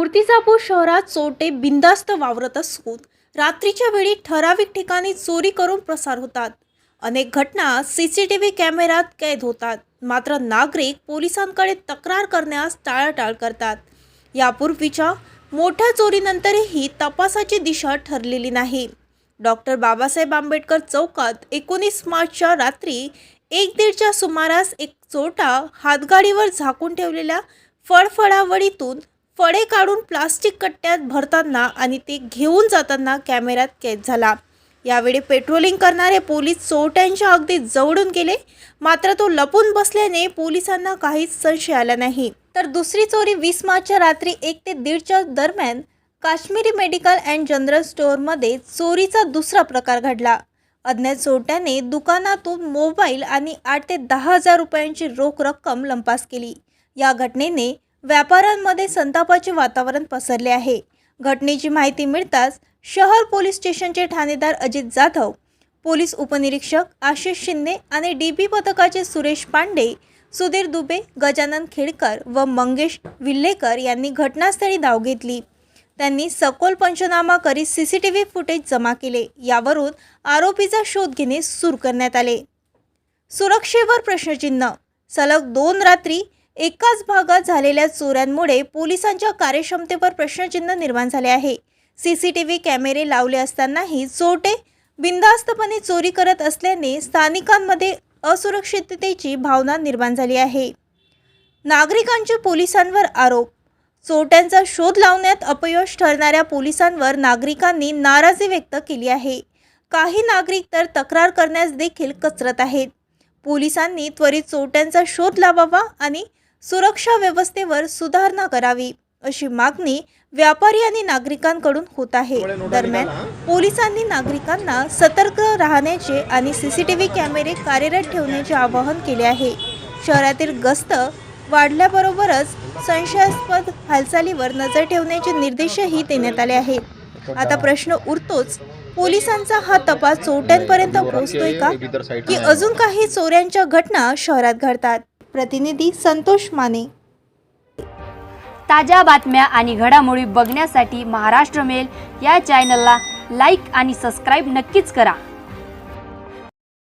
मूर्तिजापूर शहरात चोरटे बिंदास्त वावरत असून रात्रीच्या वेळी ठराविक ठिकाणी चोरी करून प्रसार होतात. अनेक घटना सी सी टी व्ही कॅमेऱ्यात कैद होतात. मात्र नागरिक पोलिसांकडे तक्रार करण्यास टाळाटाळ करतात. यापूर्वीच्या मोठ्या चोरीनंतरही तपासाची दिशा ठरलेली नाही. डॉक्टर बाबासाहेब आंबेडकर चौकात एकोणीस मार्चच्या रात्री एक दीडच्या सुमारास एक चोरटा हातगाडीवर झाकून ठेवलेल्या फळफळावळीतून फळे काढून प्लास्टिक कट्ट्यात भरताना आणि ते घेऊन जाताना कॅमेऱ्यात कैद झाला. यावेळी पेट्रोलिंग करणारे पोलीस चोरट्यांच्या अगदी जवळून गेले. मात्र तो लपून बसल्याने पोलिसांना काहीच संशय आला नाही. तर दुसरी चोरी वीस मार्चच्या रात्री एक ते दीडच्या दरम्यान काश्मीरी मेडिकल अँड जनरल स्टोअरमध्ये चोरीचा दुसरा प्रकार घडला. अज्ञात चोरट्याने दुकानातून मोबाईल आणि आठ ते दहा हजार रुपयांची रोख रक्कम लंपास केली. या घटनेने व्यापाऱ्यांमध्ये संतापाचे वातावरण पसरले आहे. घटनेची माहिती मिळताच शहर पोलीस स्टेशनचे ठाणेदार अजित जाधव पोलीस उपनिरीक्षक आशिष शिंदे आणि डी बी पथकाचे सुरेश पांडे सुधीर दुबे गजानन खेडकर व मंगेश विल्हेकर यांनी घटनास्थळी धाव घेतली. त्यांनी सखोल पंचनामा करीत C C T V footage जमा केले. यावरून आरोपीचा शोध घेणे सुरू करण्यात आले. सुरक्षेवर प्रश्नचिन्ह. सलग दोन रात्री एकाच भागात झालेल्या चोऱ्यांमुळे पोलिसांच्या कार्यक्षमतेवर प्रश्नचिन्ह निर्माण झाले आहे. सी सी टी व्ही कॅमेरे लावले असतानाही चोरटे बिनधास्तपणे चोरी करत असल्याने स्थानिकांमध्ये असुरक्षिततेची भावना निर्माण झाली आहे. नागरिकांचे पोलिसांवर आरोप. चोरट्यांचा शोध लावण्यात अपयश ठरणाऱ्या पोलिसांवर नागरिकांनी नाराजी व्यक्त केली आहे. काही नागरिक तर तक्रार करण्यास देखील कचरत आहेत. पोलिसांनी त्वरित चोरट्यांचा शोध लावावा आणि सुरक्षा व्यवस्थेवर सुधारणा करावी अशी मागणी व्यापारी आणि नागरिकांकडून होत आहे. दरम्यान पोलिसांनी नागरिकांना सतर्क राहण्याचे आणि सीसीटीव्ही कॅमेरे कार्यरत ठेवण्याचे आवाहन केले आहे. शहरातील गस्त वाढल्याबरोबरच संशयास्पद हालचालीवर नजर ठेवण्याचे निर्देशही देण्यात आले आहेत आता प्रश्न उरतोच पोलिसांचा हा तपास चोरट्यांपर्यंत पोहोचतोय का? की अजून काही चोऱ्यांच्या घटना शहरात घडतात? प्रतिनिधी संतोष माने. ताज्या बातम्या आणि घडामोडी बघण्यासाठी महाराष्ट्र मेल या चॅनलला लाईक आणि सबस्क्राईब नक्कीच करा.